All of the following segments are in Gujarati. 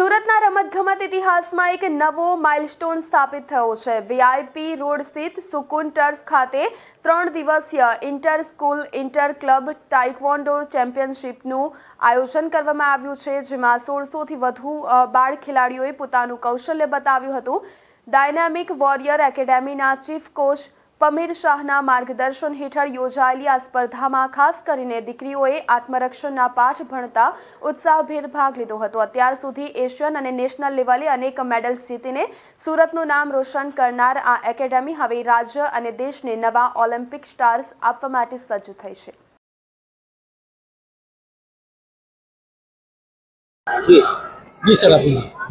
સુરતના રમતગમત ઇતિહાસમાં એક નવો માઇલસ્ટોન સ્થાપિત થયો છે. વીઆઈપી રોડ સ્થિત સુકુન ટર્ફ ખાતે ત્રણ દિવસીય inter school, inter club taekwondo ચેમ્પિયનશિપનું આયોજન કરવામાં આવ્યું છે, જેમાં સોળસોથી વધુ બાળ ખેલાડીઓએ પોતાનું કૌશલ્ય બતાવ્યું હતું. ડાયનામિક વોરિયર એકેડેમીના ચીફ કોચ પમીર શાહના માર્ગદર્શન હેઠળ યોજાયેલી આ સ્પર્ધામાં ખાસ કરીને દીકરીઓએ આત્મરક્ષણના પાઠ ભણતા ઉત્સાહભેર ભાગ લીધો હતો. અત્યાર સુધી એશિયન અને નેશનલ લેવલે અનેક મેડલ્સ જીતીને સુરતનું નામ રોશન કરનાર આ એકેડેમી હવે રાજ્ય અને દેશને નવા ઓલિમ્પિક સ્ટાર્સ આપવા માટે સજ્જ થઈ છે.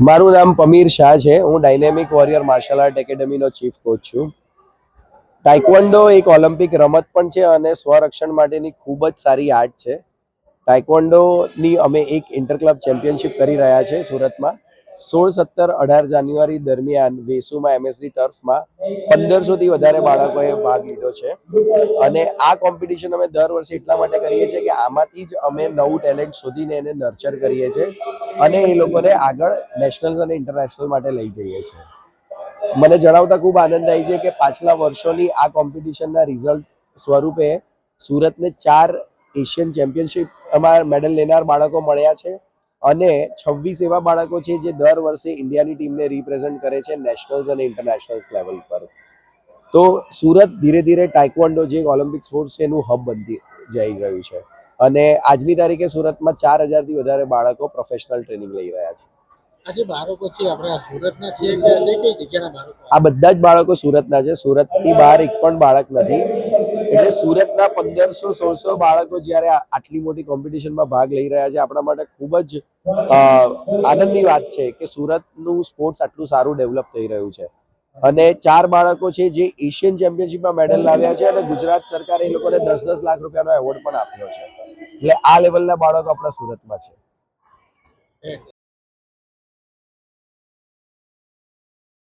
મારું નામ પમીર શાહ છે. હું ડાયનેમિક વોરિયર માર્શલ આર્ટ એકેડેમીનો ચીફ કોચ છું. ટાઇકવોન્ડો એક ઓલિમ્પિક રમત પણ છે અને સ્વરક્ષણ માટેની ખૂબ જ સારી આર્ટ છે. ટાઇકવોન્ડોની અમે એક ઇન્ટરક્લબ ચેમ્પિયનશિપ કરી રહ્યા છે સુરતમાં. સોળ, સત્તર, અઢાર જાન્યુઆરી દરમિયાન વેસુમાં એમએસડી ટર્ફમાં પંદરસોથી વધારે બાળકોએ ભાગ લીધો છે. અને આ કોમ્પિટિશન અમે દર વર્ષે એટલા માટે કરીએ છીએ કે આમાંથી જ અમે નવું ટેલેન્ટ શોધીને એને નર્ચર કરીએ છીએ અને એ લોકોને આગળ નેશનલ અને ઇન્ટરનેશનલ માટે લઈ જઈએ છીએ. મને જણાવતા ખૂબ આનંદ થાય છે કે પાછલા વર્ષોની આ કોમ્પિટિશનના રિઝલ્ટ સ્વરૂપે સુરતને ચાર એશિયન ચેમ્પિયનશિપમાં મેડલ લેનાર બાળકો મળ્યા છે અને છવ્વીસ એવા બાળકો છે જે દર વર્ષે ઇન્ડિયાની ટીમને રિપ્રેઝેન્ટ કરે છે નેશનલ્સ અને ઇન્ટરનેશનલ્સ લેવલ પર. તો સુરત ધીરે ધીરે ટાઇકવોન્ડો જે ઓલિમ્પિક સ્પોર્ટ્સ છે એનું હબ બનતી જઈ રહ્યું છે. અને આજની તારીખે સુરતમાં ચાર હજારથી વધારે બાળકો પ્રોફેશનલ ટ્રેનિંગ લઈ રહ્યા છે. આ જે બાળકો છે આપણા સુરતના છે કઈ કઈ જગ્યાના બાળકો આ બધા જ બાળકો સુરતના છે. સુરતથી બહાર એક પણ બાળક નથી. એટલે સુરતના પંદરસો સોળસો બાળકો જ્યારે આટલી મોટી કોમ્પિટિશનમાં ભાગ લઈ રહ્યા છે આપણા માટે ખૂબ જ આનંદની વાત છે કે સુરતનું સ્પોર્ટ્સ આટલું સારું ડેવલપ થઈ રહ્યું છે. અને ચાર બાળકો છે જે એશિયન ચેમ્પિયનશિપમાં મેડલ લાવ્યા છે અને ગુજરાત સરકારે એ લોકોને દસ દસ લાખ રૂપિયાનો એવોર્ડ પણ આપ્યો છે. એટલે આ લેવલના બાળકો આપણા સુરતમાં છે.